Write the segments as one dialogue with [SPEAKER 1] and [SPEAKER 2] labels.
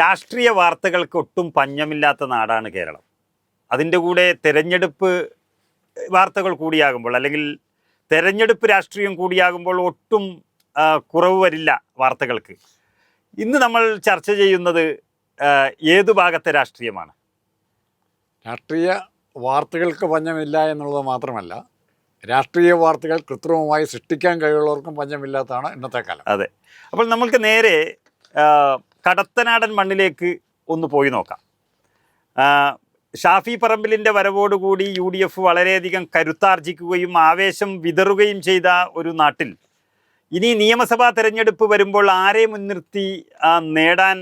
[SPEAKER 1] രാഷ്ട്രീയ വാർത്തകൾക്ക് ഒട്ടും പഞ്ഞമില്ലാത്ത നാടാണ് കേരളം. അതിന്റെ കൂടെ തിരഞ്ഞെടുപ്പ് വാർത്തകൾ കൂടിയാകുമ്പോൾ അല്ലെങ്കിൽ തെരഞ്ഞെടുപ്പ് രാഷ്ട്രീയം കൂടിയാകുമ്പോൾ ഒട്ടും കുറവ് വരില്ല വാർത്തകൾക്ക്. ഇന്ന് നമ്മൾ ചർച്ച ചെയ്യുന്നത് ഏത് ഭാഗത്തെ രാഷ്ട്രീയമാണ്?
[SPEAKER 2] രാഷ്ട്രീയ വാർത്തകൾക്ക് പഞ്ഞമില്ല എന്നുള്ളത് മാത്രമല്ല രാഷ്ട്രീയ വാർത്തകൾ കൃത്രിമമായി സൃഷ്ടിക്കാൻ കഴിവുള്ളവർക്കും പഞ്ഞമില്ലാത്തതാണ് ഇന്നത്തെ കാലം.
[SPEAKER 1] അതെ. അപ്പോൾ നമ്മൾക്ക് നേരെ കടത്തനാടൻ മണ്ണിലേക്ക് ഒന്ന് പോയി നോക്കാം. ഷാഫി പറമ്പിലിന്റെ വരവോടുകൂടി യു ഡി എഫ് വളരെയധികം കരുത്താർജിക്കുകയും ആവേശം വിതറുകയും ചെയ്ത ഒരു നാട്ടിൽ ഇനി നിയമസഭാ തെരഞ്ഞെടുപ്പ് വരുമ്പോൾ ആരെ മുൻനിർത്തി നേടാൻ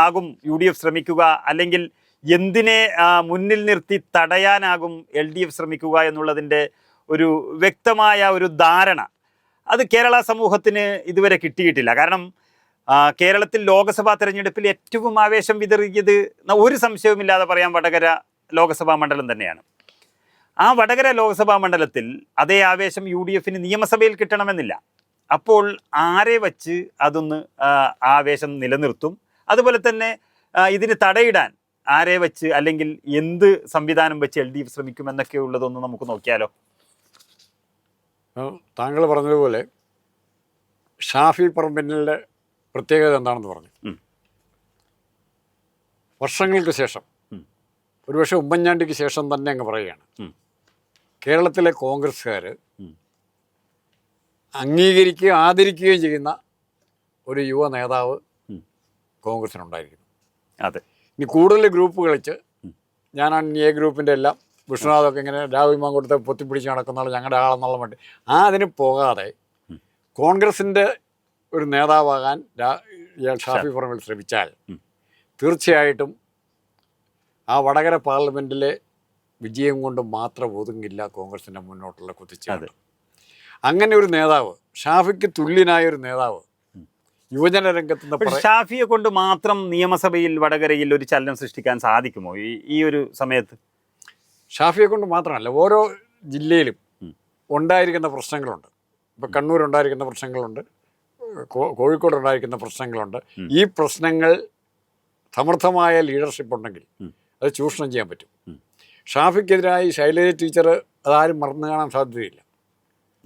[SPEAKER 1] ആകും യു ഡി എഫ് ശ്രമിക്കുക? അല്ലെങ്കിൽ എന്തിനെ മുന്നിൽ നിർത്തി തടയാനാകും എൽ ഡി എഫ് ശ്രമിക്കുക എന്നുള്ളതിന്റെ ഒരു വ്യക്തമായ ഒരു ധാരണ അത് കേരള സമൂഹത്തിന് ഇതുവരെ കിട്ടിയിട്ടില്ല. കാരണം കേരളത്തിൽ ലോക്സഭാ തെരഞ്ഞെടുപ്പിൽ ഏറ്റവും ആവേശം വിതറിയത് ഒരു സംശയവുമില്ലാതെ പറയാൻ വടകര ലോക്സഭാ മണ്ഡലം തന്നെയാണ്. ആ വടകര ലോക്സഭാ മണ്ഡലത്തിൽ അതേ ആവേശം യു ഡി എഫിന് നിയമസഭയിൽ കിട്ടണമെന്നില്ല. അപ്പോൾ ആരെ വച്ച് അതൊന്ന് ആവേശം നിലനിർത്തും? അതുപോലെ തന്നെ ഇതിന് തടയിടാൻ ആരെ വെച്ച് അല്ലെങ്കിൽ എന്ത് സംവിധാനം വെച്ച് എൽ ഡി എഫ് ശ്രമിക്കും എന്നൊക്കെ ഉള്ളതൊന്ന് നമുക്ക് നോക്കിയാലോ?
[SPEAKER 2] താങ്കൾ പറഞ്ഞതുപോലെ ഷാഫി പറമ്പിന്റെ പ്രത്യേകത എന്താണെന്ന് പറഞ്ഞു. വർഷങ്ങൾക്ക് ശേഷം. ഒരുപക്ഷെ ഉമ്മൻചാണ്ടിക്ക് ശേഷം തന്നെ അങ്ങ് പറയുകയാണ് കേരളത്തിലെ കോൺഗ്രസ്സുകാർ. അംഗീകരിക്കുകയും ആദരിക്കുകയും ചെയ്യുന്ന ഒരു യുവ നേതാവ്. കോൺഗ്രസിനുണ്ടായിരിക്കുന്നു
[SPEAKER 1] അതെ
[SPEAKER 2] ഇനി കൂടുതൽ ഗ്രൂപ്പ് കളിച്ച്. ഞാനാണ് എ ഗ്രൂപ്പിന്റെ എല്ലാം വിഷ്ണുനാഥൊക്കെ ഇങ്ങനെ രാഹുൽ മാങ്കൂട്ടത്തെ പൊത്തിപ്പിടിച്ച് നടക്കുന്ന ഞങ്ങളുടെ ആളെന്നുള്ള വേണ്ടി ആ അതിന് പോകാതെ. കോൺഗ്രസിന്റെ ഒരു നേതാവാകാൻ ഷാഫി പറമ്പിൽ ശ്രമിച്ചാൽ തീർച്ചയായിട്ടും ആ വടകര പാർലമെന്റിലെ വിജയം കൊണ്ട് മാത്രം ഒതുങ്ങില്ല കോൺഗ്രസിന്റെ മുന്നോട്ടുള്ള കുതിച്ചാണ് അങ്ങനെ ഒരു നേതാവ് ഷാഫിക്ക് തുല്യനായ ഒരു നേതാവ് യുവജന രംഗത്ത്
[SPEAKER 1] ഷാഫിയെ കൊണ്ട് മാത്രം നിയമസഭയിൽ വടകരയിൽ ഒരു ചലനം സൃഷ്ടിക്കാൻ സാധിക്കുമോ ഈ ഈ ഒരു സമയത്ത്?
[SPEAKER 2] ഷാഫിയെ കൊണ്ട് മാത്രമല്ല ഓരോ ജില്ലയിലും ഉണ്ടായിരിക്കുന്ന പ്രശ്നങ്ങളുണ്ട്. ഇപ്പോൾ കണ്ണൂർ ഉണ്ടായിരിക്കുന്ന പ്രശ്നങ്ങളുണ്ട്. കോ- കോഴിക്കോട് ഉണ്ടായിരിക്കുന്ന പ്രശ്നങ്ങളുണ്ട് ഈ പ്രശ്നങ്ങൾ സമർത്ഥമായ ലീഡർഷിപ്പ് ഉണ്ടെങ്കിൽ അത് ചൂഷണം ചെയ്യാൻ പറ്റും. ഷാഫിക്കെതിരായി ശൈലജ ടീച്ചർ അതാരും മറന്നു കാണാൻ സാധ്യതയില്ല.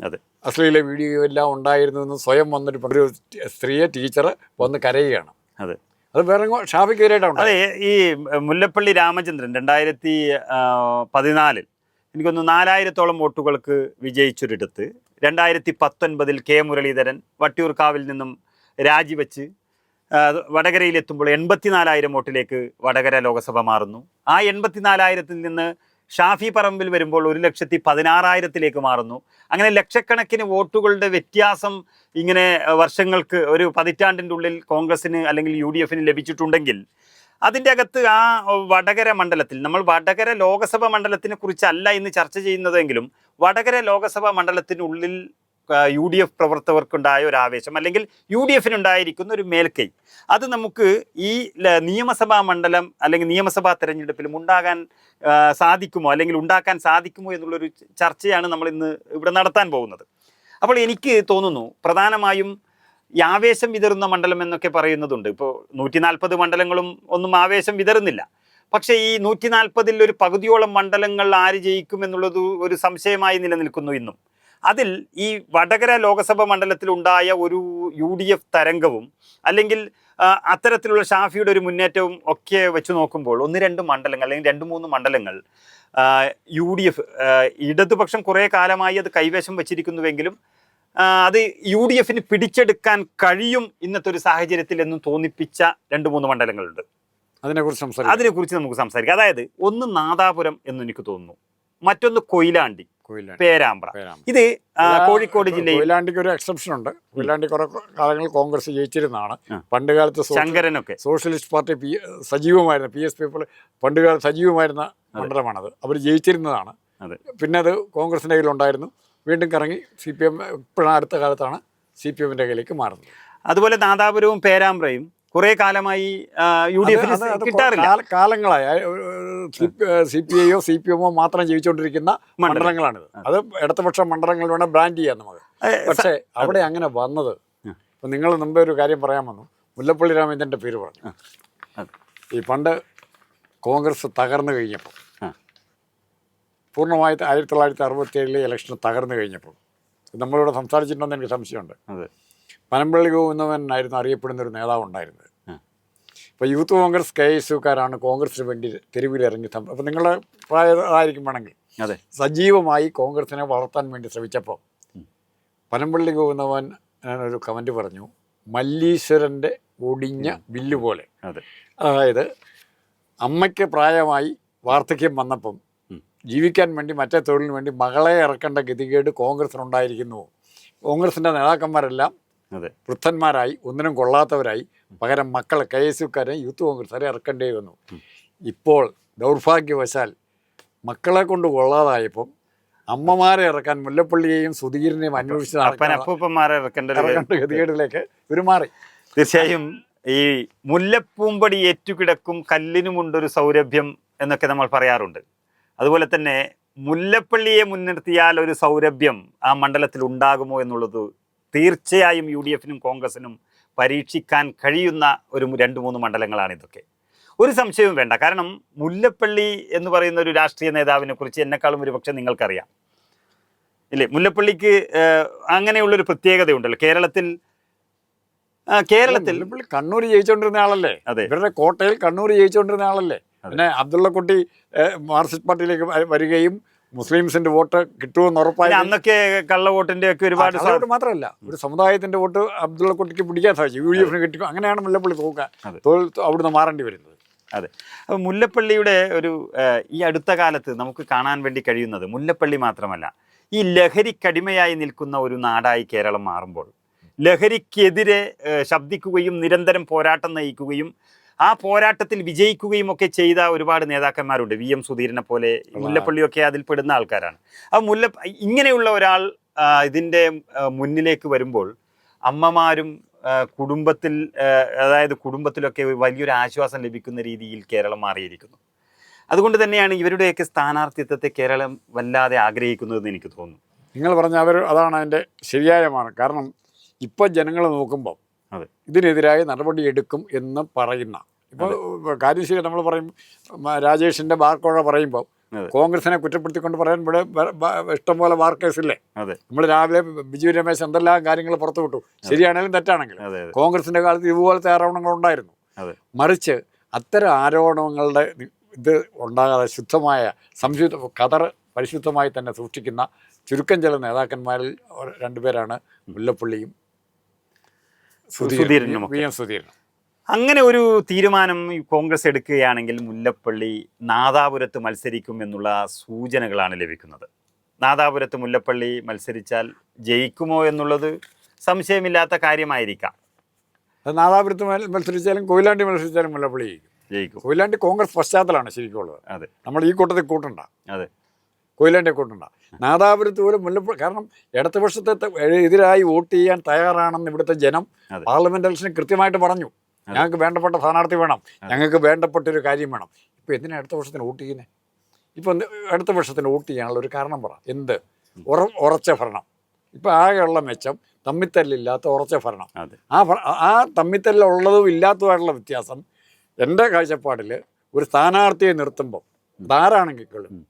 [SPEAKER 1] അതെ.
[SPEAKER 2] അശ്ലീല വീഡിയോ എല്ലാം ഉണ്ടായിരുന്നു എന്ന് സ്വയം വന്നൊരു ഒരു സ്ത്രീയെ ടീച്ചർ വന്ന് കരയുകയാണ്.
[SPEAKER 1] അതെ.
[SPEAKER 2] അത് വേറെ ഷാഫിക്കെതിരായിട്ടാണ്
[SPEAKER 1] അതെ. ഈ മുല്ലപ്പള്ളി രാമചന്ദ്രൻ രണ്ടായിരത്തി പതിനാലിൽ എനിക്കൊന്ന് നാലായിരത്തോളം വോട്ടുകൾക്ക് വിജയിച്ചൊരിടത്ത് രണ്ടായിരത്തി പത്തൊൻപതിൽ കെ മുരളീധരൻ വട്ടിയൂർക്കാവിൽ നിന്നും രാജിവെച്ച് വടകരയിലെത്തുമ്പോൾ എൺപത്തിനാലായിരം വോട്ടിലേക്ക് വടകര ലോക്സഭ മാറുന്നു. ആ എൺപത്തിനാലായിരത്തിൽ നിന്ന് ഷാഫി പറമ്പിൽ വരുമ്പോൾ ഒരു ലക്ഷത്തി പതിനാറായിരത്തിലേക്ക് മാറുന്നു. അങ്ങനെ ലക്ഷക്കണക്കിന് വോട്ടുകളുടെ വ്യത്യാസം ഇങ്ങനെ വർഷങ്ങൾക്ക് ഒരു പതിറ്റാണ്ടിന്റെ ഉള്ളിൽ കോൺഗ്രസിന് അല്ലെങ്കിൽ യു ലഭിച്ചിട്ടുണ്ടെങ്കിൽ അതിന്റെ അകത്ത് ആ വടകര മണ്ഡലത്തിൽ നമ്മൾ വടകര ലോകസഭ മണ്ഡലത്തിനെ കുറിച്ചല്ല ഇന്ന് ചർച്ച ചെയ്യുന്നതെങ്കിലും വടകര ലോകസഭാ മണ്ഡലത്തിനുള്ളിൽ യു ഡി എഫ് പ്രവർത്തകർക്കുണ്ടായ ഒരു ആവേശം അല്ലെങ്കിൽ യു ഡി എഫിനുണ്ടായിരിക്കുന്ന ഒരു മേൽക്കൈ. അത് നമുക്ക് ഈ നിയമസഭാ മണ്ഡലം അല്ലെങ്കിൽ നിയമസഭാ തെരഞ്ഞെടുപ്പിലും ഉണ്ടാകാൻ സാധിക്കുമോ അല്ലെങ്കിൽ ഉണ്ടാക്കാൻ സാധിക്കുമോ എന്നുള്ളൊരു ചർച്ചയാണ് നമ്മൾ ഇന്ന് ഇവിടെ നടത്താൻ പോകുന്നത്. അപ്പോൾ എനിക്ക് തോന്നുന്നു പ്രധാനമായും ഈ ആവേശം വിതറുന്ന മണ്ഡലം എന്നൊക്കെ പറയുന്നതുണ്ട്. ഇപ്പോൾ നൂറ്റി നാൽപ്പത് മണ്ഡലങ്ങളും ഒന്നും ആവേശം വിതറുന്നില്ല. പക്ഷേ ഈ നൂറ്റി നാൽപ്പതിൽ ഒരു പകുതിയോളം മണ്ഡലങ്ങൾ ആര് ജയിക്കും എന്നുള്ളത് ഒരു സംശയമായി നിലനിൽക്കുന്നു ഇന്നും. അതിൽ ഈ വടകര ലോകസഭ മണ്ഡലത്തിൽ ഉണ്ടായ ഒരു യു ഡി എഫ് തരംഗവും അല്ലെങ്കിൽ അത്തരത്തിലുള്ള ഷാഫിയുടെ ഒരു മുന്നേറ്റവും ഒക്കെ വെച്ച് നോക്കുമ്പോൾ ഒന്ന് രണ്ട് മണ്ഡലങ്ങൾ അല്ലെങ്കിൽ രണ്ട് മൂന്ന് മണ്ഡലങ്ങൾ യു ഡി എഫ് ഇടതുപക്ഷം കുറേ കാലമായി അത് കൈവശം വെച്ചിരിക്കുന്നുവെങ്കിലും അത് യു ഡി എഫിന് പിടിച്ചെടുക്കാൻ കഴിയും ഇന്നത്തെ ഒരു സാഹചര്യത്തിൽ എന്നും തോന്നിപ്പിച്ച രണ്ട് മൂന്ന് മണ്ഡലങ്ങളുണ്ട്.
[SPEAKER 2] അതിനെക്കുറിച്ച് സംസാരിക്കാം.
[SPEAKER 1] അതിനെക്കുറിച്ച് നമുക്ക് സംസാരിക്കാം. അതായത് ഒന്ന് നാദാപുരം എന്ന് എനിക്ക് തോന്നുന്നു. മറ്റൊന്ന് കൊയിലാണ്ടി പേരാമ്പ്ര. ഇത് കോഴിക്കോട് ജില്ലയിൽ
[SPEAKER 2] കൊയിലാണ്ടിക്ക് ഒരു എക്സെപ്ഷൻ ഉണ്ട്. കൊയിലാണ്ടി കുറെ കാലങ്ങൾ കോൺഗ്രസ് ജയിച്ചിരുന്നതാണ്. പണ്ട് കാലത്ത്
[SPEAKER 1] ശങ്കരനൊക്കെ.
[SPEAKER 2] സോഷ്യലിസ്റ്റ് പാർട്ടി പി സജീവമായിരുന്നു പി എസ് പീപ്പിൾ പണ്ട് കാലത്ത് സജീവമായിരുന്ന മണ്ഡലമാണത്. അവർ ജയിച്ചിരുന്നതാണ്.
[SPEAKER 1] പിന്നെ
[SPEAKER 2] അത് കോൺഗ്രസിന്റെ കയ്യിലുണ്ടായിരുന്നു. വീണ്ടും കറങ്ങി സി പി എം ഇപ്പോഴാണ് അടുത്ത കാലത്താണ് സി പി എമ്മിന്റെ കയ്യിലേക്ക് മാറുന്നത്.
[SPEAKER 1] അതുപോലെ നാദാപുരവും പേരാമ്പ്രയും കുറേ കാലമായി യു ഡി എഫിന് കിട്ടാറില്ല.
[SPEAKER 2] കാലങ്ങളായി. സി പി ഐയോ സി പി എമ്മോ മാത്രം ജീവിച്ചുകൊണ്ടിരിക്കുന്ന
[SPEAKER 1] മണ്ഡലം.
[SPEAKER 2] മണ്ഡലങ്ങളാണിത്. അത് ഇടതുപക്ഷ മണ്ഡലങ്ങൾ വേണം ബ്രാൻഡ് ചെയ്യാൻ നമുക്ക്. പക്ഷേ അവിടെ അങ്ങനെ വന്നത്. ഇപ്പം നിങ്ങൾ മുമ്പേ ഒരു കാര്യം പറയാൻ വന്നു. മുല്ലപ്പള്ളി രാമചന്ദ്രന്റെ പേര് പറഞ്ഞു. ഈ പണ്ട് കോൺഗ്രസ് തകർന്നു കഴിഞ്ഞപ്പോൾ പൂർണമായിട്ട് ആയിരത്തി തൊള്ളായിരത്തി അറുപത്തി ഏഴിലെ ഇലക്ഷൻ തകർന്നു കഴിഞ്ഞപ്പോൾ. നമ്മളിവിടെ സംസാരിച്ചിട്ടുണ്ടെന്ന് എനിക്ക് സംശയമുണ്ട്.
[SPEAKER 1] അതെ.
[SPEAKER 2] പനമ്പള്ളി ഗോവിന്ദനായിരുന്നു അറിയപ്പെടുന്ന ഒരു നേതാവ് ഉണ്ടായിരുന്നത്. ഇപ്പോൾ യൂത്ത് കോൺഗ്രസ് കെ എസ് യുക്കാരാണ് കോൺഗ്രസിന് വേണ്ടി തെരുവിലിറങ്ങി അപ്പോൾ നിങ്ങളുടെ പ്രായമായിരിക്കും വേണമെങ്കിൽ.
[SPEAKER 1] അതെ.
[SPEAKER 2] സജീവമായി കോൺഗ്രസിനെ വളർത്താൻ വേണ്ടി ശ്രമിച്ചപ്പോൾ പനമ്പള്ളി ഗോവിന്ദവൻ ഒരു കമന്റ് പറഞ്ഞു മല്ലീശ്വരന്റെ ഒടിഞ്ഞ ബില്ല് പോലെ.
[SPEAKER 1] അതെ.
[SPEAKER 2] അതായത് അമ്മയ്ക്ക് പ്രായമായി വാർദ്ധക്യം വന്നപ്പം. ജീവിക്കാൻ വേണ്ടി മറ്റേ തൊഴിലിന് വേണ്ടി മകളെ ഇറക്കേണ്ട ഗതികേട് കോൺഗ്രസിനുണ്ടായിരിക്കുന്നു. കോൺഗ്രസിന്റെ നേതാക്കന്മാരെല്ലാം
[SPEAKER 1] അതെ.
[SPEAKER 2] വൃദ്ധന്മാരായി ഒന്നിനും കൊള്ളാത്തവരായി പകരം മക്കളെ കെ എസ് യുക്കാരെ യൂത്ത് കോൺഗ്രസ്സുകാരെ ഇറക്കേണ്ടി വന്നു ഇപ്പോൾ ദൗർഭാഗ്യവശാൽ മക്കളെ കൊണ്ട് കൊള്ളാതായപ്പം അമ്മമാരെ ഇറക്കാൻ മുല്ലപ്പള്ളിയെയും സുധീരനെയും അന്വേഷിച്ച്
[SPEAKER 1] അപ്പൻ അപ്പൂപ്പന്മാരെ ഇറക്കേണ്ട ഒരു
[SPEAKER 2] ഇറക്കേണ്ട ഗതികേടിലേക്ക് ഇവർ മാറി
[SPEAKER 1] തീർച്ചയായും ഈ മുല്ലപ്പൂമ്പടി ഏറ്റുകിടക്കും കല്ലിനുമുണ്ടൊരു സൗരഭ്യം എന്നൊക്കെ നമ്മൾ പറയാറുണ്ട്. അതുപോലെ തന്നെ മുല്ലപ്പള്ളിയെ മുൻനിർത്തിയാൽ ഒരു സൗരഭ്യം ആ മണ്ഡലത്തിൽ ഉണ്ടാകുമോ എന്നുള്ളത് തീർച്ചയായും യു ഡി എഫിനും കോൺഗ്രസിനും പരീക്ഷിക്കാൻ കഴിയുന്ന ഒരു രണ്ട് മൂന്ന് മണ്ഡലങ്ങളാണ് ഇതൊക്കെ. ഒരു സംശയവും വേണ്ട. കാരണം മുല്ലപ്പള്ളി എന്ന് പറയുന്ന ഒരു രാഷ്ട്രീയ നേതാവിനെ കുറിച്ച് എന്നെക്കാളും ഒരുപക്ഷെ നിങ്ങൾക്കറിയാം. ഇല്ലേ? മുല്ലപ്പള്ളിക്ക് അങ്ങനെയുള്ളൊരു പ്രത്യേകതയുണ്ടല്ലോ. കേരളത്തിൽ കേരളത്തിൽ
[SPEAKER 2] കണ്ണൂർ ജയിച്ചുകൊണ്ടിരുന്ന ആളല്ലേ?
[SPEAKER 1] അതെ.
[SPEAKER 2] ഇവരുടെ കോട്ടയിൽ കണ്ണൂർ ജയിച്ചുകൊണ്ടിരുന്ന ആളല്ലേ. പിന്നെ അബ്ദുള്ളക്കുട്ടി മാർക്സിസ്റ്റ് പാർട്ടിയിലേക്ക് വരികയും മുസ്ലിംസിന്റെ വോട്ട് കിട്ടുമെന്ന് ഉറപ്പായി.
[SPEAKER 1] അന്നൊക്കെ അന്നൊക്കെ കള്ളവോട്ടിന്റെ ഒക്കെ ഒരുപാട്
[SPEAKER 2] വോട്ട് മാത്രമല്ല ഒരു സമുദായത്തിന്റെ വോട്ട് അബ്ദുള്ളക്കുട്ടിക്ക് പിടിക്കാൻ സാധിച്ചു. യു ഡി എഫിന് കിട്ടി അങ്ങനെയാണ് മുല്ലപ്പള്ളി തോക്കുക അവിടുന്ന് മാറേണ്ടി വരുന്നത്.
[SPEAKER 1] അതെ. അപ്പോൾ മുല്ലപ്പള്ളിയുടെ ഒരു ഈ അടുത്ത കാലത്ത് നമുക്ക് കാണാൻ വേണ്ടി കഴിയുന്നത് മുല്ലപ്പള്ളി മാത്രമല്ല. ഈ ലഹരിക്കടിമയായി നിൽക്കുന്ന ഒരു നാടായി കേരളം മാറുമ്പോൾ ലഹരിക്കെതിരെ ശബ്ദിക്കുകയും നിരന്തരം പോരാട്ടം നയിക്കുകയും ആ പോരാട്ടത്തിൽ വിജയിക്കുകയും ഒക്കെ ചെയ്ത ഒരുപാട് നേതാക്കന്മാരുണ്ട്. വി. എം. സുധീരനെ പോലെ മുല്ലപ്പള്ളിയൊക്കെ അതിൽ പെടുന്ന ആൾക്കാരാണ്. ആ മുല്ല ഇങ്ങനെയുള്ള ഒരാൾ ഇതിന്റെ മുന്നിലേക്ക് വരുമ്പോൾ അമ്മമാരും കുടുംബത്തിൽ അതായത് കുടുംബത്തിലൊക്കെ വലിയൊരു ആശ്വാസം ലഭിക്കുന്ന രീതിയിൽ കേരളം മാറിയിരിക്കുന്നു. അതുകൊണ്ട് തന്നെയാണ് ഇവരുടെയൊക്കെ സ്ഥാനാർത്ഥിത്വത്തെ കേരളം വല്ലാതെ ആഗ്രഹിക്കുന്നതെന്ന് എനിക്ക് തോന്നുന്നു.
[SPEAKER 2] നിങ്ങൾ പറഞ്ഞ അവർ അതാണ് അതിന്റെ ശരിയായ മാർഗം. കാരണം ഇപ്പോൾ ജനങ്ങൾ നോക്കുമ്പോൾ. ഇതിനെതിരായ നടപടി എടുക്കും എന്ന് പറയുന്ന. ഇപ്പോൾ കാര്യം ശരി നമ്മൾ പറയും രാജേഷിന്റെ രാജേഷിന്റെ ബാർക്കോഴ പറയുമ്പോൾ കോൺഗ്രസിനെ കുറ്റപ്പെടുത്തിക്കൊണ്ട് പറയാൻ ഇവിടെ ഇഷ്ടംപോലെ
[SPEAKER 1] വാർക്കേഴ്സില്ലേ?
[SPEAKER 2] നമ്മൾ രാവിലെ ബിജു രമേശ് എന്തെല്ലാം കാര്യങ്ങൾ പുറത്തു വിട്ടു. ശരിയാണെങ്കിലും തെറ്റാണെങ്കിലും കോൺഗ്രസിന്റെ കാലത്ത് ഇതുപോലത്തെ ആരോപണങ്ങൾ ഉണ്ടായിരുന്നു. മറിച്ച് അത്തരം ആരോപണങ്ങളുടെ ഇത് ഉണ്ടാകാതെ ശുദ്ധമായ സംശുദ്ധ കതർ പരിശുദ്ധമായി തന്നെ സൂക്ഷിക്കുന്ന ചുരുക്കം ചില നേതാക്കന്മാരിൽ രണ്ടുപേരാണ് മുല്ലപ്പള്ളിയും
[SPEAKER 1] സുധീരനും.
[SPEAKER 2] V M സുധീരനും.
[SPEAKER 1] അങ്ങനെ ഒരു തീരുമാനം കോൺഗ്രസ് എടുക്കുകയാണെങ്കിൽ മുല്ലപ്പള്ളി നാദാപുരത്ത് മത്സരിക്കും എന്നുള്ള സൂചനകളാണ് ലഭിക്കുന്നത്. നാദാപുരത്ത് മുല്ലപ്പള്ളി മത്സരിച്ചാൽ ജയിക്കുമോ എന്നുള്ളത് സംശയമില്ലാത്ത കാര്യമായിരിക്കാം.
[SPEAKER 2] നാദാപുരത്ത് മത്സരിച്ചാലും കൊയിലാണ്ടി മത്സരിച്ചാലും മുല്ലപ്പള്ളി ജയിക്കും. കൊയിലാണ്ടി കോൺഗ്രസ് പശ്ചാത്തലമാണ് ശരിക്കും ഉള്ളത്
[SPEAKER 1] അതെ.
[SPEAKER 2] നമ്മൾ ഈ കൂട്ടത്തിൽ കൂട്ടണ്ട.
[SPEAKER 1] അതെ.
[SPEAKER 2] കൊയിലാണ്ടി കൊണ്ടുണ്ട നാദാപുരത്ത് പോലും മുല്ലപ്പള്ളി കാരണം ഇടതുപക്ഷത്തെ എതിരായി വോട്ട് ചെയ്യാൻ തയ്യാറാണെന്ന് ഇവിടുത്തെ ജനം. പാർലമെന്റ് ഇലക്ഷന് കൃത്യമായിട്ട് പറഞ്ഞു. ഞങ്ങൾക്ക് വേണ്ടപ്പെട്ട സ്ഥാനാർത്ഥി വേണം. ഞങ്ങൾക്ക് വേണ്ടപ്പെട്ട ഒരു കാര്യം വേണം. ഇപ്പൊ എന്തിനാ അടുത്ത വർഷത്തിന് വോട്ട് ചെയ്യുന്നത് ഇപ്പം അടുത്ത വർഷത്തിന് വോട്ട് ചെയ്യാനുള്ള ഒരു കാരണം പറ. എന്ത്? ഉറ ഉറച്ച ഭരണം. ഇപ്പം ആകെയുള്ള മെച്ചം തമ്മിത്തല്ലില്ലാത്ത ഉറച്ച ഭരണം. ആ ആ തമ്മിത്തല്ലുള്ളതും ഇല്ലാത്തതുമായിട്ടുള്ള വ്യത്യാസം എന്റെ കാഴ്ചപ്പാടിൽ ഒരു സ്ഥാനാർത്ഥിയെ നിർത്തുമ്പോൾ ഇതാരാണെങ്കിലും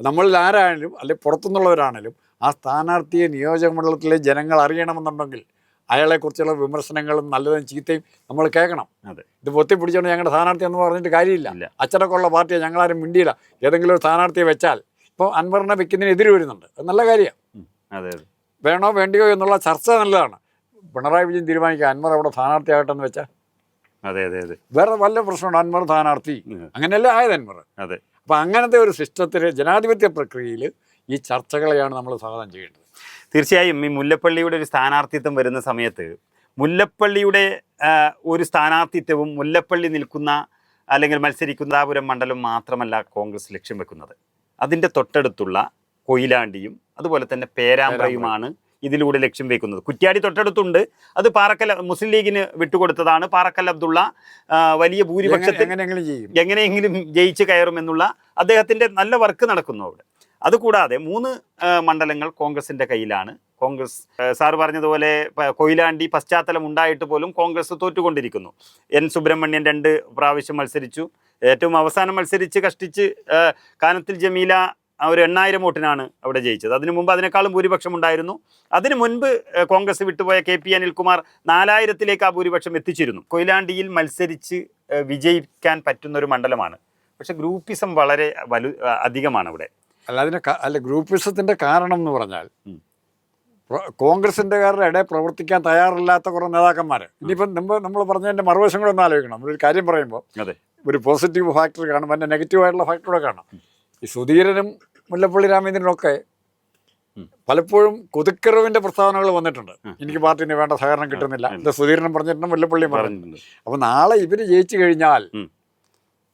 [SPEAKER 2] നമ്മളിൽ ആരായാലും അല്ലെങ്കിൽ പുറത്തുനിന്നുള്ളവരാണെങ്കിലും ആ സ്ഥാനാർത്ഥിയെ നിയോജക മണ്ഡലത്തിലെ ജനങ്ങൾ അറിയണമെന്നുണ്ടെങ്കിൽ അയാളെക്കുറിച്ചുള്ള വിമർശനങ്ങളും നല്ലതും ചീത്തയും നമ്മൾ കേൾക്കണം.
[SPEAKER 1] അതെ.
[SPEAKER 2] ഇത് പൊത്തിപ്പിടിച്ചുകൊണ്ട് ഞങ്ങളുടെ സ്ഥാനാർത്ഥി എന്ന് പറഞ്ഞിട്ട് കാര്യമില്ല. അച്ചടക്കമുള്ള പാർട്ടിയെ ഞങ്ങളാരും മിണ്ടിയില്ല. ഏതെങ്കിലും ഒരു സ്ഥാനാർത്ഥിയെ വെച്ചാൽ ഇപ്പോൾ അൻവറിനെ വെക്കുന്നതിന് എതിര് വരുന്നുണ്ട്. അത് നല്ല
[SPEAKER 1] കാര്യമാണ്. അതെ
[SPEAKER 2] വേണോ വേണ്ടിയോ എന്നുള്ള ചർച്ച നല്ലതാണ്. പിണറായി വിജയൻ തീരുമാനിക്കുക അൻവർ അവിടെ സ്ഥാനാർത്ഥിയാകട്ടെന്ന് വെച്ചാൽ.
[SPEAKER 1] അതെ അതെ അതെ.
[SPEAKER 2] വേറെ വല്ല പ്രശ്നമുണ്ട്? അൻവർ സ്ഥാനാർത്ഥി. അങ്ങനെയല്ലേ ആയത് അൻവർ?
[SPEAKER 1] അതെ.
[SPEAKER 2] അപ്പം അങ്ങനത്തെ ഒരു സിസ്റ്റത്തിൽ ജനാധിപത്യ പ്രക്രിയയിൽ ഈ ചർച്ചകളെയാണ് നമ്മൾ സ്വാഗതം ചെയ്യേണ്ടത്.
[SPEAKER 1] തീർച്ചയായും ഈ മുല്ലപ്പള്ളിയുടെ ഒരു സ്ഥാനാർത്ഥിത്വം വരുന്ന സമയത്ത് മുല്ലപ്പള്ളിയുടെ ഒരു സ്ഥാനാർത്ഥിത്വവും മുല്ലപ്പള്ളി നിൽക്കുന്ന അല്ലെങ്കിൽ മത്സരിക്കുന്ന ദാപുരം മണ്ഡലം മാത്രമല്ല കോൺഗ്രസ് ലക്ഷ്യം വെക്കുന്നത്. അതിന്റെ തൊട്ടടുത്തുള്ള കൊയിലാണ്ടിയും അതുപോലെ തന്നെ പേരാമ്പ്രയുമാണ് ഇതിലൂടെ ലക്ഷ്യം വെക്കുന്നത്. കുറ്റ്യാടി തൊട്ടടുത്തുണ്ട്. അത് പാറക്കൽ മുസ്ലിം ലീഗിന് വിട്ടുകൊടുത്തതാണ്. പാറക്കൽ അബ്ദുള്ള വലിയ ഭൂരിപക്ഷത്തിൽ
[SPEAKER 2] എങ്ങനെയെങ്കിലും
[SPEAKER 1] ജയിച്ച് കയറുമെന്നുള്ള അദ്ദേഹത്തിന്റെ നല്ല വർക്ക് നടക്കുന്നു അവിടെ. അതുകൂടാതെ മൂന്ന് മണ്ഡലങ്ങൾ കോൺഗ്രസിന്റെ കയ്യിലാണ്. കോൺഗ്രസ് സാർ പറഞ്ഞതുപോലെ കൊയിലാണ്ടി പശ്ചാത്തലം ഉണ്ടായിട്ട് പോലും കോൺഗ്രസ് തോറ്റുകൊണ്ടിരിക്കുന്നു. എൻ സുബ്രഹ്മണ്യൻ രണ്ട് പ്രാവശ്യം മത്സരിച്ചു. ഏറ്റവും അവസാനം മത്സരിച്ച് കഷ്ടിച്ച് കാനത്തിൽ ജമീല ഒരു എണ്ണായിരം വോട്ടിനാണ് അവിടെ ജയിച്ചത്. അതിനു മുമ്പ് അതിനേക്കാളും ഭൂരിപക്ഷം ഉണ്ടായിരുന്നു. അതിനു മുൻപ് കോൺഗ്രസ് വിട്ടുപോയ കെ പി അനിൽകുമാർ നാലായിരത്തിലേക്ക് ആ ഭൂരിപക്ഷം എത്തിച്ചിരുന്നു. കൊയിലാണ്ടിയിൽ മത്സരിച്ച് വിജയിക്കാൻ പറ്റുന്ന ഒരു മണ്ഡലമാണ്. പക്ഷെ ഗ്രൂപ്പിസം വളരെ വലു അധികമാണ് അവിടെ
[SPEAKER 2] അല്ല അതിന് അല്ല ഗ്രൂപ്പിസത്തിന്റെ കാരണം എന്ന് പറഞ്ഞാൽ കോൺഗ്രസിന്റെകാരുടെ ഇടയിൽ പ്രവർത്തിക്കാൻ തയ്യാറില്ലാത്ത കുറേ നേതാക്കന്മാർ ഇനിയിപ്പം നമ്മൾ നമ്മൾ പറഞ്ഞതിന്റെ മറുവശം കൂടെ ഒന്ന് ആലോചിക്കണം. നമ്മളൊരു കാര്യം പറയുമ്പോൾ
[SPEAKER 1] അതെ.
[SPEAKER 2] ഒരു പോസിറ്റീവ് ഫാക്ടർ കാണും അതിന്റെ നെഗറ്റീവായിട്ടുള്ള ഫാക്ടർ കൂടെ കാണാം. ഈ സുധീരനും മുല്ലപ്പള്ളി
[SPEAKER 1] രാമേന്ദ്രനൊക്കെ
[SPEAKER 2] പലപ്പോഴും കൊതുക്കറിവിന്റെ പ്രസ്താവനകൾ വന്നിട്ടുണ്ട്. എനിക്ക് പാർട്ടിന് വേണ്ട സഹകരണം കിട്ടുന്നില്ല. ഇത് സുധീരനും പറഞ്ഞിട്ടുണ്ട് മുല്ലപ്പള്ളിയും
[SPEAKER 1] പറഞ്ഞിട്ടുണ്ട്.
[SPEAKER 2] അപ്പൊ നാളെ ഇവർ ജയിച്ചു കഴിഞ്ഞാൽ.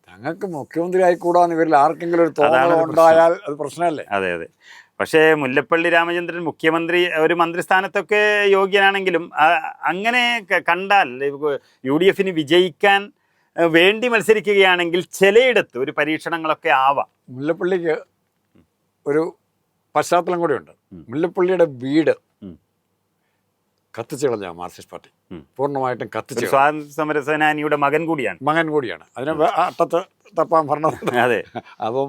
[SPEAKER 2] ഞങ്ങൾക്ക് മുഖ്യമന്ത്രി ആയിക്കൂടാന്ന് ഇവരിൽ ആർക്കെങ്കിലും ഒരു തോന്നൽ ഉണ്ടായാൽ അത് പ്രശ്നമല്ലേ?
[SPEAKER 1] അതെ അതെ. പക്ഷേ മുല്ലപ്പള്ളി രാമചന്ദ്രൻ മുഖ്യമന്ത്രി ഒരു മന്ത്രിസ്ഥാനത്തൊക്കെ യോഗ്യനാണെങ്കിലും അങ്ങനെ കണ്ടാൽ യു ഡി എഫിന് വിജയിക്കാൻ വേണ്ടി മത്സരിക്കുകയാണെങ്കിൽ ചിലയിടത്ത് ഒരു പരീക്ഷണങ്ങളൊക്കെ ആവാം.
[SPEAKER 2] മുല്ലപ്പള്ളിക്ക് ഒരു പശ്ചാത്തലം കൂടിയുണ്ട്. മുല്ലപ്പള്ളിയുടെ വീട്. കത്തിച്ചു കളഞ്ഞ മാർക്സിസ്റ്റ് പാർട്ടി. പൂർണമായിട്ടും കത്തിച്ചു
[SPEAKER 1] സ്വാതന്ത്ര്യ സമര സേനാനിയുടെ മകൻ കൂടിയാണ്.
[SPEAKER 2] മകൻ കൂടിയാണ്. അതിനെ അട്ടത്ത് തപ്പാൻ ഭരണം
[SPEAKER 1] അതെ.
[SPEAKER 2] അപ്പം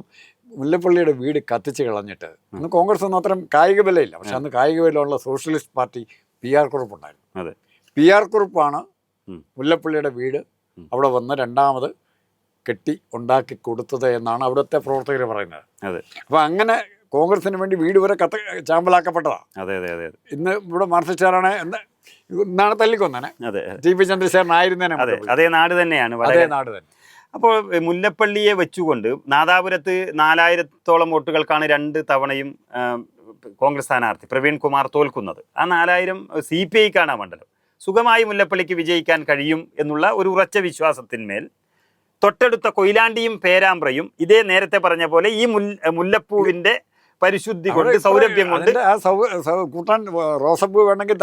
[SPEAKER 2] മുല്ലപ്പള്ളിയുടെ വീട് കത്തിച്ചു കളഞ്ഞിട്ട് അന്ന് കോൺഗ്രസ് ഒന്നും അത്രയും കായിക ബലമില്ല. പക്ഷെ അന്ന് കായിക ബലമുള്ള socialist party P R Kurup ഉണ്ടായിരുന്നു.
[SPEAKER 1] അതെ.
[SPEAKER 2] പി ആർ കുറുപ്പാണ് മുല്ലപ്പള്ളിയുടെ വീട് അവിടെ വന്ന് രണ്ടാമത് കെട്ടി ഉണ്ടാക്കി കൊടുത്തത് എന്നാണ് അവിടുത്തെ പ്രവർത്തകർ പറയുന്നത്.
[SPEAKER 1] അതെ.
[SPEAKER 2] അപ്പം അങ്ങനെ കോൺഗ്രസിന് വേണ്ടി വീട് വരെ കത്ത് ചാമ്പലാക്കപ്പെട്ടതാണ്
[SPEAKER 1] അതെ അതെ അതെ
[SPEAKER 2] ഇന്ന് ഇവിടെ മാർസിസ്റ്റാറാണ് എന്ന് ഇന്നാണ് തല്ലിക്കൊന്നനെ.
[SPEAKER 1] അതെ
[SPEAKER 2] ടി പി ചന്ദ്രശേഖരൻ ആയിരുന്നേനെ
[SPEAKER 1] അതെ അതേ നാട് തന്നെയാണ്
[SPEAKER 2] അതേ നാട് തന്നെ.
[SPEAKER 1] അപ്പോൾ മുല്ലപ്പള്ളിയെ വെച്ചുകൊണ്ട് നാദാപുരത്ത് നാലായിരത്തോളം വോട്ടുകൾക്കാണ് രണ്ട് തവണയും കോൺഗ്രസ് സ്ഥാനാർത്ഥി പ്രവീൺ കുമാർ തോൽക്കുന്നത്. ആ നാലായിരം സി പി ഐക്കാണ് ആ മണ്ഡലം. സുഖമായി മുല്ലപ്പള്ളിക്ക് വിജയിക്കാൻ കഴിയും എന്നുള്ള ഒരു ഉറച്ച വിശ്വാസത്തിന്മേൽ തൊട്ടടുത്ത കൊയിലാണ്ടിയും പേരാമ്പ്രയും ഇതേ നേരത്തെ പറഞ്ഞ പോലെ ഈ മുല്ല മുല്ലപ്പൂവിന്റെ പരിശുദ്ധി കൊണ്ട് സൗരഭ്യം കൊണ്ട്
[SPEAKER 2] ആ കൂട്ടാൻ റോസപ്പൂ വേണമെങ്കിൽ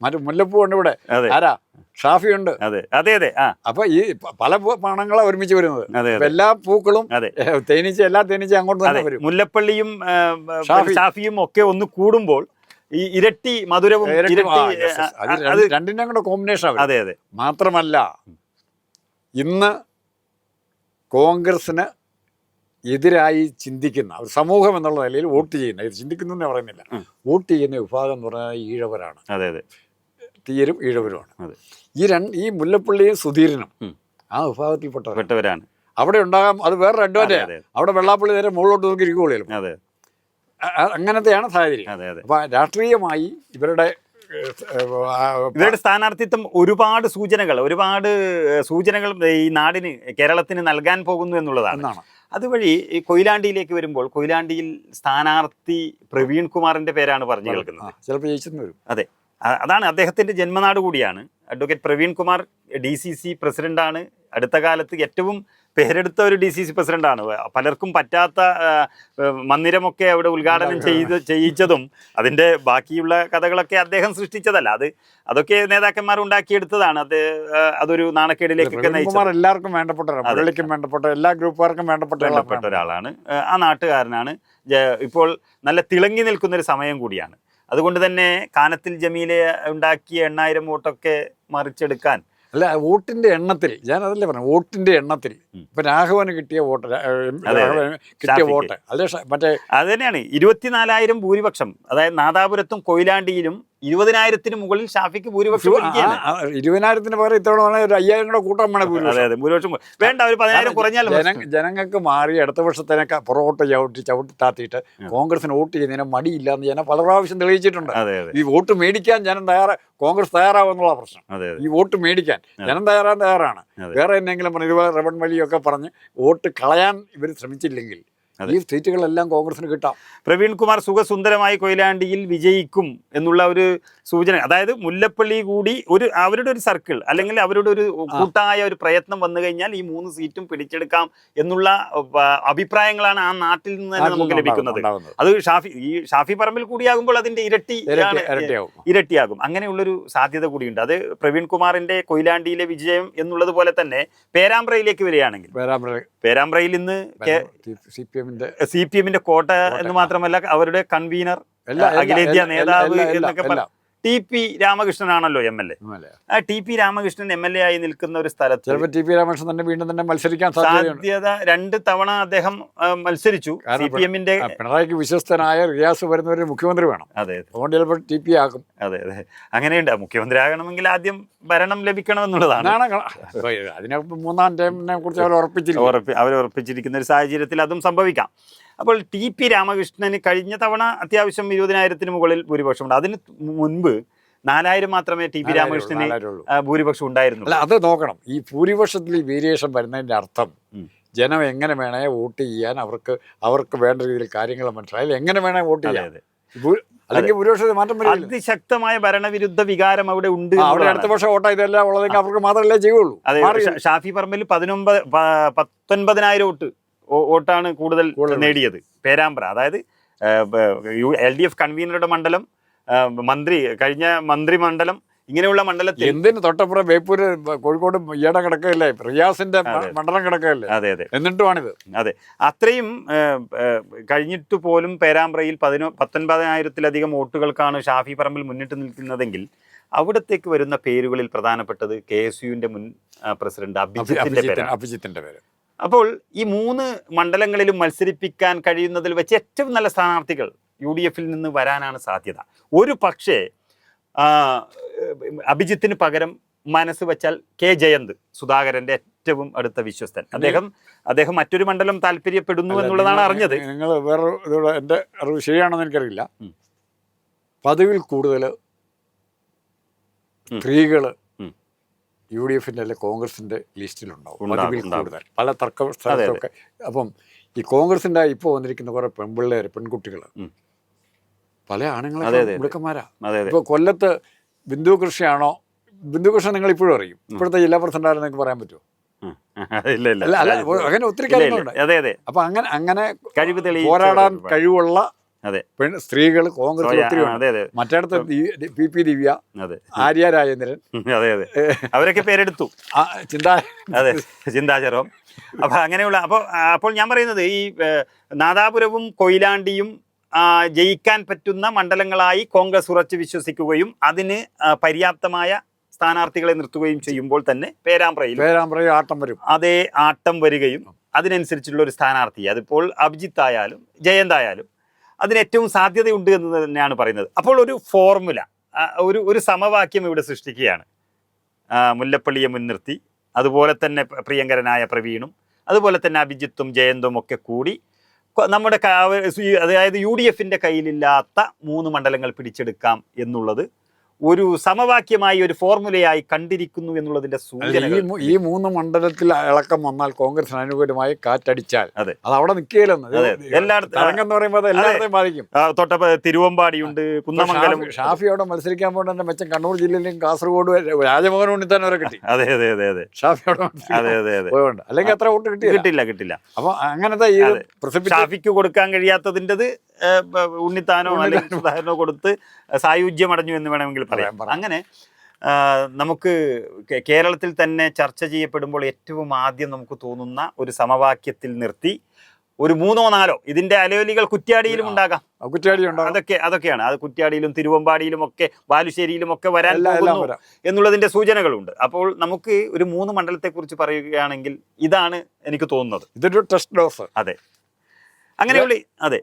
[SPEAKER 2] മറ്റേ മുല്ലപ്പൂ ഉണ്ട് ഇവിടെ. ആരാ? ഷാഫി ഉണ്ട്.
[SPEAKER 1] അതെ അതെ അതെ
[SPEAKER 2] അപ്പൊ ഈ പല പൂ- പണങ്ങളാ ഒരുമിച്ച് വരുന്നത്. എല്ലാ പൂക്കളും
[SPEAKER 1] അതെ.
[SPEAKER 2] തേനീച്ച എല്ലാ തേനീച്ച അങ്ങോട്ട് തന്നെ വരും.
[SPEAKER 1] മുല്ലപ്പള്ളിയും. ഷാഫിയും ഒക്കെ ഒന്ന് കൂടുമ്പോൾ ഈ ഇരട്ടി മധുരവും
[SPEAKER 2] രണ്ടിനും കൂടെ കോമ്പിനേഷൻ
[SPEAKER 1] അതെ അതെ.
[SPEAKER 2] മാത്രമല്ല ഇന്ന് കോൺഗ്രസിന് എതിരായി ചിന്തിക്കുന്ന ഒരു സമൂഹം എന്നുള്ള നിലയിൽ വോട്ട് ചെയ്യുന്ന ഇത് ചിന്തിക്കുന്നു എന്നേ പറയുന്നില്ല. വോട്ട് ചെയ്യുന്ന വിഭാഗം എന്ന് പറഞ്ഞാൽ ഈഴവരാണ്.
[SPEAKER 1] അതെ അതെ.
[SPEAKER 2] തീരും ഈഴവരുമാണ്. ഈ രണ്ട് ഈ മുല്ലപ്പള്ളിയും സുധീരനും ആ വിഭാഗത്തിൽ
[SPEAKER 1] പെട്ടവരാണ്.
[SPEAKER 2] അവിടെ ഉണ്ടാകാം അത് വേറൊരു
[SPEAKER 1] അഡ്വാന്റേജ്
[SPEAKER 2] അവിടെ വെള്ളാപ്പള്ളി നേരെ മുകളിലോട്ട് നോക്കി ഇരിക്കുകയുള്ളൂ. അങ്ങനത്തെയാണ് സാഹചര്യം.
[SPEAKER 1] അതെ അതെ.
[SPEAKER 2] അപ്പൊ രാഷ്ട്രീയമായി ഇവരുടെ
[SPEAKER 1] ഇവരുടെ സ്ഥാനാർത്ഥിത്വം ഒരുപാട് സൂചനകൾ ഒരുപാട് സൂചനകൾ ഈ നാടിന് കേരളത്തിന് നൽകാൻ പോകുന്നു എന്നുള്ളതാണ്. അതുവഴി ഈ കൊയിലാണ്ടിയിലേക്ക് വരുമ്പോൾ കൊയിലാണ്ടിയിൽ സ്ഥാനാർത്ഥി പ്രവീൺ കുമാറിന്റെ പേരാണ് പറഞ്ഞു കേൾക്കുന്നത്.
[SPEAKER 2] ചിലപ്പോൾ ജയിച്ചെന്ന് വരും.
[SPEAKER 1] അതെ. അതാണ് അദ്ദേഹത്തിന്റെ ജന്മനാട് കൂടിയാണ്. Advocate Praveen Kumar D C C പ്രസിഡന്റാണ്. അടുത്ത കാലത്ത് ഏറ്റവും പേരെടുത്ത ഒരു ഡി സി സി പ്രസിഡന്റാണ് പലർക്കും പറ്റാത്ത മന്ദിരമൊക്കെ അവിടെ ഉദ്ഘാടനം ചെയ്ത് ചെയ്യിച്ചതും അതിന്റെ ബാക്കിയുള്ള കഥകളൊക്കെ അദ്ദേഹം സൃഷ്ടിച്ചതല്ല. അത് അതൊക്കെ നേതാക്കന്മാർ ഉണ്ടാക്കിയെടുത്തതാണ്. അത് അതൊരു നാണക്കേടിലേക്കൊക്കെ നയിച്ചത്.
[SPEAKER 2] എല്ലാവർക്കും വേണ്ടപ്പെട്ട വേണ്ടപ്പെട്ട എല്ലാ ഗ്രൂപ്പുകാർക്കും വേണ്ടപ്പെട്ട
[SPEAKER 1] വേണ്ടപ്പെട്ട ഒരാളാണ്. ആ നാട്ടുകാരനാണ്. ഇപ്പോൾ നല്ല തിളങ്ങി നിൽക്കുന്ന ഒരു സമയം കൂടിയാണ്. അതുകൊണ്ട് തന്നെ കാനത്തിൽ ജമീലെ ഉണ്ടാക്കിയ എണ്ണായിരം വോട്ടൊക്കെ മറിച്ചെടുക്കാൻ
[SPEAKER 2] അല്ല വോട്ടിന്റെ എണ്ണത്തിൽ ഞാൻ അതല്ലേ പറഞ്ഞു വോട്ടിന്റെ എണ്ണത്തിൽ. ഇപ്പൊ രാഘവന് കിട്ടിയ വോട്ട് കിട്ടിയ വോട്ട്. അല്ലെ മറ്റേ
[SPEAKER 1] അത് തന്നെയാണ്. ഇരുപത്തിനാലായിരം ഭൂരിപക്ഷം അതായത് നാദാപുരത്തും കൊയിലാണ്ടിയിലും ഇരുപതിനായിരത്തിന് മുകളിൽ ഷാഫിക്ക് ഭൂരിപക്ഷം
[SPEAKER 2] ഇരുപതിനായിരത്തിന് പകരം ഇത്തവണ വേണേ ഒരു അയ്യായിരം കൂടെ കൂട്ടാൻ വേണം ഭൂരിപക്ഷം.
[SPEAKER 1] വേണ്ട ഒരു പതിനായിരം കുറഞ്ഞാലും
[SPEAKER 2] ജന ജനങ്ങൾക്ക് മാറി അടുത്ത വർഷത്തേനൊക്കെ പുറകോട്ട് ചവിട്ടി ചവിട്ടി താത്തിയിട്ട് കോൺഗ്രസിന് വോട്ട് ചെയ്യുന്നതിന് മടിയില്ല എന്ന് ജനം പല പ്രാവശ്യം തെളിയിച്ചിട്ടുണ്ട്. ഈ വോട്ട് മേടിക്കാൻ ജനം തയ്യാറ കോൺഗ്രസ് തയ്യാറാവുന്നുള്ള പ്രശ്നം. ഈ വോട്ട് മേടിക്കാൻ ജനം തയ്യാറാൻ തയ്യാറാണ്. വേറെ എന്തെങ്കിലും പറഞ്ഞു റവൺ വഴിയൊക്കെ പറഞ്ഞ് വോട്ട് കളയാൻ ഇവർ ശ്രമിച്ചില്ലെങ്കിൽ. ഈ സീറ്റുകളെല്ലാം കോൺഗ്രസിന് കിട്ടാം.
[SPEAKER 1] പ്രവീൺ കുമാർ സുഖസുന്ദരമായി കൊയിലാണ്ടിയിൽ വിജയിക്കും എന്നുള്ള ഒരു സൂചന. അതായത് മുല്ലപ്പള്ളി കൂടി ഒരു അവരുടെ ഒരു സർക്കിൾ അല്ലെങ്കിൽ അവരുടെ ഒരു കൂട്ടായ ഒരു പ്രയത്നം വന്നു കഴിഞ്ഞാൽ ഈ മൂന്ന് സീറ്റും പിടിച്ചെടുക്കാം എന്നുള്ള അഭിപ്രായങ്ങളാണ് ആ നാട്ടിൽ നിന്ന് തന്നെ നമുക്ക് ലഭിക്കുന്നത്. അത് ഷാഫി ഈ ഷാഫി പറമ്പിൽ കൂടിയാകുമ്പോൾ അതിന്റെ ഇരട്ടി ഇരട്ടിയാകും. അങ്ങനെയുള്ളൊരു സാധ്യത കൂടിയുണ്ട്. അത് പ്രവീൺ കുമാറിന്റെ കൊയിലാണ്ടിയിലെ വിജയം എന്നുള്ളത് പോലെ തന്നെ പേരാമ്പ്രയിലേക്ക് വരികയാണെങ്കിൽ.
[SPEAKER 2] പേരാമ്പ്ര
[SPEAKER 1] പേരാമ്പ്രയിൽ ഇന്ന്
[SPEAKER 2] സി പി എമ്മിന്റെ
[SPEAKER 1] സി പി എമ്മിന്റെ കോട്ട എന്ന് മാത്രമല്ല അവരുടെ കൺവീനർ അഖിലേന്ത്യാ നേതാവ് എന്നൊക്കെ ടി പി രാമകൃഷ്ണനാണല്ലോ എം എൽ എ. ആ T P Ramakrishnan M L A ആയി നിൽക്കുന്ന ഒരു സ്ഥലത്ത്
[SPEAKER 2] ചിലപ്പോൾ ടി പി രാമകൃഷ്ണൻ തന്നെ വീണ്ടും തന്നെ മത്സരിക്കാൻ
[SPEAKER 1] സാധ്യത രണ്ട് തവണ അദ്ദേഹം മത്സരിച്ചു. സി പി എമ്മിന്റെ
[SPEAKER 2] പിണറായിക്ക് വിശ്വസ്തനായ റിയാസ് വരുന്ന ഒരു മുഖ്യമന്ത്രി വേണം.
[SPEAKER 1] അതെ
[SPEAKER 2] അതുകൊണ്ട് ചിലപ്പോൾ ടി പി ആകും.
[SPEAKER 1] അതെ അതെ. അങ്ങനെയുണ്ട്. മുഖ്യമന്ത്രി ആകണമെങ്കിൽ ആദ്യം ഭരണം ലഭിക്കണം എന്നുള്ളതാണ്
[SPEAKER 2] അതിനെ മൂന്നാം ടൈമിനെ കുറിച്ച് അവർ ഉറപ്പിച്ചിരിക്കും
[SPEAKER 1] ഉറപ്പി അവർ ഉറപ്പിച്ചിരിക്കുന്ന ഒരു സാഹചര്യത്തിൽ അതും സംഭവിക്കാം. അപ്പോൾ ടി പി രാമകൃഷ്ണന് കഴിഞ്ഞ തവണ അത്യാവശ്യം ഇരുപതിനായിരത്തിന് മുകളിൽ ഭൂരിപക്ഷമുണ്ട്. അതിന് മുൻപ് നാലായിരം മാത്രമേ ടി പി രാമകൃഷ്ണന് ഭൂരിപക്ഷം ഉണ്ടായിരുന്നു
[SPEAKER 2] അല്ല അത് നോക്കണം. ഈ ഭൂരിപക്ഷത്തിൽ ഈ വേരിയേഷൻ വരുന്നതിന്റെ അർത്ഥം ജനം എങ്ങനെ വേണേ വോട്ട് ചെയ്യാൻ അവർക്ക് അവർക്ക് വേണ്ട രീതിയിൽ കാര്യങ്ങൾ മനസ്സിലായാലും എങ്ങനെ വേണേ വോട്ട് ചെയ്യാം. അല്ലെങ്കിൽ ഭൂരിപക്ഷത്തിൽ മാറ്റം
[SPEAKER 1] അതിശക്തമായ ഭരണവിരുദ്ധ വികാരം അവിടെ ഉണ്ട്
[SPEAKER 2] അവിടെ അടുത്ത വർഷം വോട്ട് ഇതെല്ലാം ഉള്ളതെങ്കിൽ അവർക്ക് മാത്രമല്ലേ ചെയ്യുള്ളൂ.
[SPEAKER 1] അതെ ഷാഫി പറമ്പിൽ പതിനൊമ്പത് പത്തൊൻപതിനായിരം വോട്ട്. വോട്ടാണ് കൂടുതൽ നേടിയത്. പേരാമ്പ്ര. അതായത് എൽ ഡി എഫ് കൺവീനറുടെ മണ്ഡലം മന്ത്രി കഴിഞ്ഞ മന്ത്രി മണ്ഡലം ഇങ്ങനെയുള്ള മണ്ഡലത്തിൽ
[SPEAKER 2] എന്തിന് തൊട്ടപ്പുറം ബേപ്പൂര് കോഴിക്കോട് ഈയിടെ കിടക്കല്ലേ റിയാസിന്റെ. മണ്ഡലം കിടക്കല്ലേ
[SPEAKER 1] അതെ അതെ.
[SPEAKER 2] എന്നിട്ടുമാണിത്
[SPEAKER 1] അതെ. അത്രയും കഴിഞ്ഞിട്ട് പോലും പേരാമ്പ്രയിൽ പതിനോ പത്തൊൻപതിനായിരത്തിലധികം വോട്ടുകൾക്കാണ് ഷാഫി പറമ്പിൽ മുന്നിട്ട് നിൽക്കുന്നതെങ്കിൽ അവിടത്തേക്ക് വരുന്ന പേരുകളിൽ പ്രധാനപ്പെട്ടത് കെ എസ് യുവിന്റെ മുൻ പ്രസിഡന്റ് അഭിജിത്തിന്റെ പേര്
[SPEAKER 2] അഭിജിത്തിന്റെ പേര്.
[SPEAKER 1] അപ്പോൾ ഈ മൂന്ന് മണ്ഡലങ്ങളിലും മത്സരിപ്പിക്കാൻ കഴിയുന്നതിൽ വെച്ച് ഏറ്റവും നല്ല സ്ഥാനാർത്ഥികൾ യു ഡി എഫിൽ നിന്ന് വരാനാണ് സാധ്യത. ഒരു പക്ഷേ അഭിജിത്തിന് പകരം മനസ്സ് വെച്ചാൽ കെ ജയന്ത് സുധാകരന്റെ ഏറ്റവും അടുത്ത വിശ്വസ്തൻ. അദ്ദേഹം അദ്ദേഹം മറ്റൊരു മണ്ഡലം താല്പര്യപ്പെടുന്നു എന്നുള്ളതാണ് അറിഞ്ഞത്.
[SPEAKER 2] നിങ്ങൾ വേറെ എന്റെ അറിവ് ശരിയാണെന്ന് എനിക്കറിയില്ല. പതിവിൽ കൂടുതൽ
[SPEAKER 1] ഉം.
[SPEAKER 2] യു ഡി എഫിന്റെ അല്ലെ കോൺഗ്രസിന്റെ ലിസ്റ്റിലുണ്ടാവും.
[SPEAKER 1] അതിൽ
[SPEAKER 2] കൂടുതൽ. പല തർക്ക സ്ഥലത്തൊക്കെ അപ്പം ഈ കോൺഗ്രസിന്റെ ഇപ്പോൾ വന്നിരിക്കുന്ന കുറേ പെൺപിള്ളേർ പെൺകുട്ടികൾ പല ആണുങ്ങളും. മിടുക്കന്മാരാ
[SPEAKER 1] അതെ
[SPEAKER 2] കൊല്ലത്ത് ബിന്ദു കൃഷിയാണോ ബിന്ദു കൃഷ്ണ നിങ്ങൾ ഇപ്പോഴും അറിയും. ഇപ്പോഴത്തെ ജില്ലാ പ്രസിഡന്റ് ആരും നിങ്ങൾക്ക് പറയാൻ പറ്റുമോ? അങ്ങനെ ഒത്തിരി. കാര്യങ്ങളുണ്ട്. അപ്പൊ അങ്ങനെ അങ്ങനെ
[SPEAKER 1] കഴിവ്
[SPEAKER 2] പോരാടാൻ. കഴിവുള്ള
[SPEAKER 1] അതെ.
[SPEAKER 2] പെൺ സ്ത്രീകൾ കോൺഗ്രസ് ഒത്തിരി മറ്റേടത്ത് പി പി ദിവ്യ ആര്യ രാജേന്ദ്രൻ.
[SPEAKER 1] അതെ അതെ. അവരൊക്കെ പേരെടുത്തു.
[SPEAKER 2] ചിന്താ
[SPEAKER 1] അതെ ചിന്താചരവും. അപ്പൊ അങ്ങനെയുള്ള അപ്പോൾ അപ്പോൾ ഞാൻ പറയുന്നത് ഈ നാദാപുരവും കൊയിലാണ്ടിയും ജയിക്കാൻ പറ്റുന്ന മണ്ഡലങ്ങളായി കോൺഗ്രസ് ഉറച്ചു വിശ്വസിക്കുകയും അതിന് പര്യാപ്തമായ സ്ഥാനാർത്ഥികളെ നിർത്തുകയും ചെയ്യുമ്പോൾ തന്നെ പേരാമ്പ്രയിൽ
[SPEAKER 2] പേരാമ്പ്രയിൽ ആട്ടം വരും.
[SPEAKER 1] അതേ ആട്ടം വരികയും അതിനനുസരിച്ചുള്ള ഒരു സ്ഥാനാർത്ഥി. അതിപ്പോൾ അഭിജിത്ത് ആയാലും ജയന്ത് ആയാലും അതിന് ഏറ്റവും സാധ്യതയുണ്ട് എന്ന് തന്നെയാണ് പറയുന്നത്. അപ്പോൾ ഒരു ഫോർമുല ഒരു ഒരു സമവാക്യം ഇവിടെ സൃഷ്ടിക്കുകയാണ്. മുല്ലപ്പള്ളിയെ മുൻനിർത്തി അതുപോലെ തന്നെ പ്രിയങ്കരനായ പ്രവീണും അതുപോലെ തന്നെ അഭിജിത്തും ജയന്തും ഒക്കെ കൂടി നമ്മുടെ അതായത് യു ഡി എഫിന്റെ കയ്യിലില്ലാത്ത മൂന്ന് മണ്ഡലങ്ങൾ പിടിച്ചെടുക്കാം എന്നുള്ളത് ഒരു സമവാക്യമായി ഒരു ഫോർമുലയായി കണ്ടിരിക്കുന്നു എന്നുള്ളതിന്റെ സൂചന
[SPEAKER 2] ഈ മൂന്ന് മണ്ഡലത്തിൽ ഇളക്കം വന്നാൽ കോൺഗ്രസ് അനുകൂലമായി കാറ്റടിച്ചാൽ
[SPEAKER 1] അതെ.
[SPEAKER 2] അത് അവിടെ നിൽക്കുകയില്ലെന്ന്.
[SPEAKER 1] തൊട്ട എല്ലായിടത്തും-
[SPEAKER 2] പറയുമ്പോൾ അത് ബാധിക്കും.
[SPEAKER 1] ആ, തിരുവമ്പാടിയുണ്ട് കുന്നമംഗലം
[SPEAKER 2] അവിടെ മത്സരിക്കാൻ പോകേണ്ട മെച്ചം കണ്ണൂർ ജില്ലയിലും കാസർഗോഡ് രാജഭവൻ ഉണ്ണി തന്നെ വരെ കിട്ടി.
[SPEAKER 1] അതെ അതെ അതെ അതെ.
[SPEAKER 2] ഷാഫി അവിടെ
[SPEAKER 1] അതെ അതെ അതെ.
[SPEAKER 2] അല്ലെങ്കിൽ അത്ര വോട്ട് കിട്ടി
[SPEAKER 1] കിട്ടില്ല കിട്ടില്ല.
[SPEAKER 2] അപ്പൊ അങ്ങനത്തെ ഈ.
[SPEAKER 1] ഷാഫിക്ക് കൊടുക്കാൻ കഴിയാത്തതിന്റെത് ഉണ്ണിത്താനോ അല്ലെങ്കിൽ സുധാകരനോ കൊടുത്ത് സായുജ്യമടഞ്ഞു എന്ന് വേണമെങ്കിൽ പറയാം. അങ്ങനെ നമുക്ക് കേരളത്തിൽ തന്നെ ചർച്ച ചെയ്യപ്പെടുമ്പോൾ ഏറ്റവും ആദ്യം നമുക്ക് തോന്നുന്ന ഒരു സമവാക്യത്തിൽ നിർത്തി ഒരു മൂന്നോ നാലോ ഇതിന്റെ അലവലികൾ കുറ്റ്യാടിയിലും ഉണ്ടാകാം.
[SPEAKER 2] കുറ്റ്യാടി
[SPEAKER 1] അതൊക്കെ അതൊക്കെയാണ്. അത് കുറ്റ്യാടിയിലും തിരുവമ്പാടിയിലും ഒക്കെ ബാലുശ്ശേരിയിലും ഒക്കെ വരാൻ പോകുന്നു എന്നുള്ളതിന്റെ സൂചനകളുണ്ട്. അപ്പോൾ നമുക്ക് ഒരു മൂന്ന് മണ്ഡലത്തെ കുറിച്ച് പറയുകയാണെങ്കിൽ ഇതാണ് എനിക്ക് തോന്നുന്നത്.
[SPEAKER 2] ഇതൊരു ടെസ്റ്റ് ഡോസ്.
[SPEAKER 1] അതെ. അങ്ങനെയുള്ള അതെ.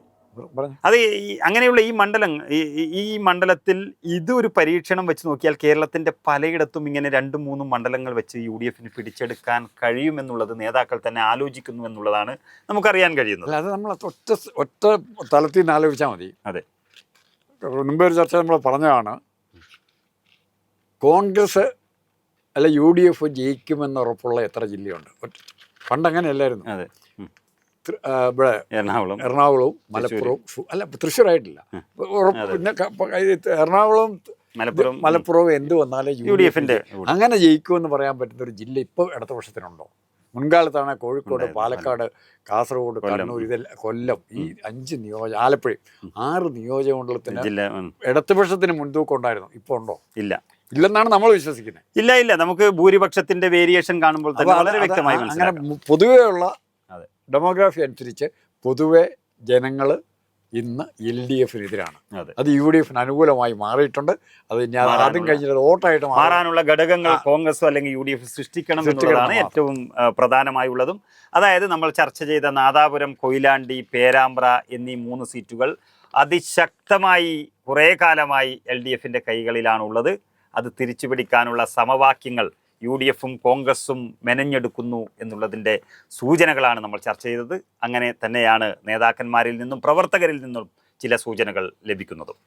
[SPEAKER 1] അത് അങ്ങനെയുള്ള ഈ മണ്ഡലം ഈ- ഈ- ഇത് മണ്ഡലത്തിൽ ഇതൊരു പരീക്ഷണം വെച്ച് നോക്കിയാൽ കേരളത്തിന്റെ പലയിടത്തും ഇങ്ങനെ രണ്ടും മൂന്നും മണ്ഡലങ്ങൾ വെച്ച് യു ഡി എഫിന് പിടിച്ചെടുക്കാൻ കഴിയുമെന്നുള്ളത് നേതാക്കൾ തന്നെ ആലോചിക്കുന്നു എന്നുള്ളതാണ് നമുക്കറിയാൻ കഴിയുന്നത്.
[SPEAKER 2] അത് നമ്മൾ ഒറ്റ ഒറ്റ തലത്തിൽ നിന്ന് ആലോചിച്ചാൽ മതി.
[SPEAKER 1] അതെ.
[SPEAKER 2] മുമ്പേ ഒരു ചർച്ച നമ്മൾ പറഞ്ഞതാണ് കോൺഗ്രസ് അല്ല യു ഡി എഫ് ജയിക്കുമെന്ന് ഉറപ്പുള്ള എത്ര ജില്ലയുണ്ട്? പണ്ട് പണ്ട് അങ്ങനെയല്ലായിരുന്നു.
[SPEAKER 1] അതെ.
[SPEAKER 2] ഇവിടെ
[SPEAKER 1] എറണാകുളം
[SPEAKER 2] എറണാകുളവും മലപ്പുറവും അല്ല തൃശ്ശൂരായിട്ടില്ല. പിന്നെ എറണാകുളവും
[SPEAKER 1] മലപ്പുറം
[SPEAKER 2] മലപ്പുറവും എന്ത് വന്നാലും
[SPEAKER 1] യു ഡി എഫിന്റെ
[SPEAKER 2] അങ്ങനെ ജയിക്കുമെന്ന് പറയാൻ പറ്റുന്ന ഒരു ജില്ല ഇപ്പോൾ ഇടത്ത വർഷത്തിനുണ്ടോ മുൻകാലത്താണ് കോഴിക്കോട് പാലക്കാട് കാസർഗോഡ് കണ്ണൂർ ഇതെല്ലാം കൊല്ലം. ഈ അഞ്ച് നിയോജ ആലപ്പുഴ ആറ് നിയോജകമണ്ഡലത്തിന് ഇടതുപക്ഷത്തിന് മുൻതൂക്കം ഉണ്ടായിരുന്നു. ഇപ്പോൾ ഉണ്ടോ?
[SPEAKER 1] ഇല്ല.
[SPEAKER 2] ഇല്ലെന്നാണ് നമ്മൾ വിശ്വസിക്കുന്നത്.
[SPEAKER 1] ഇല്ല ഇല്ല. നമുക്ക് ഭൂരിപക്ഷത്തിന്റെ വേരിയേഷൻ കാണുമ്പോൾ തന്നെ വളരെ വ്യക്തമായി
[SPEAKER 2] അങ്ങനെ പൊതുവെയുള്ള. ഡെമോഗ്രാഫി അനുസരിച്ച് പൊതുവെ ജനങ്ങൾ ഇന്ന് എൽ ഡി എഫിനെതിരാണ്.
[SPEAKER 1] അതെ.
[SPEAKER 2] യു ഡി എഫിന് അനുകൂലമായി മാറിയിട്ടുണ്ട്. അത് ഞാൻ ആദ്യം കഴിഞ്ഞിട്ട് വോട്ടായിട്ട്
[SPEAKER 1] മാറാനുള്ള ഘടകങ്ങൾ കോൺഗ്രസ് അല്ലെങ്കിൽ യു ഡി എഫ് സൃഷ്ടിക്കണം എന്നുള്ളതാണ് ഏറ്റവും പ്രധാനമായുള്ളതും. അതായത് നമ്മൾ ചർച്ച ചെയ്ത നാദാപുരം കൊയിലാണ്ടി പേരാമ്പ്ര എന്നീ മൂന്ന് സീറ്റുകൾ അതിശക്തമായി കുറേ കാലമായി എൽ ഡി എഫിന്റെ കൈകളിലാണുള്ളത്. അത് തിരിച്ചു പിടിക്കാനുള്ള സമവാക്യങ്ങൾ യു ഡി എഫും കോൺഗ്രസും മെനഞ്ഞെടുക്കുന്നു എന്നുള്ളതിന്റെ സൂചനകളാണ് നമ്മൾ ചർച്ച ചെയ്തത്. അങ്ങനെ തന്നെയാണ് നേതാക്കന്മാരിൽ നിന്നും പ്രവർത്തകരിൽ നിന്നും ചില സൂചനകൾ ലഭിക്കുന്നതും.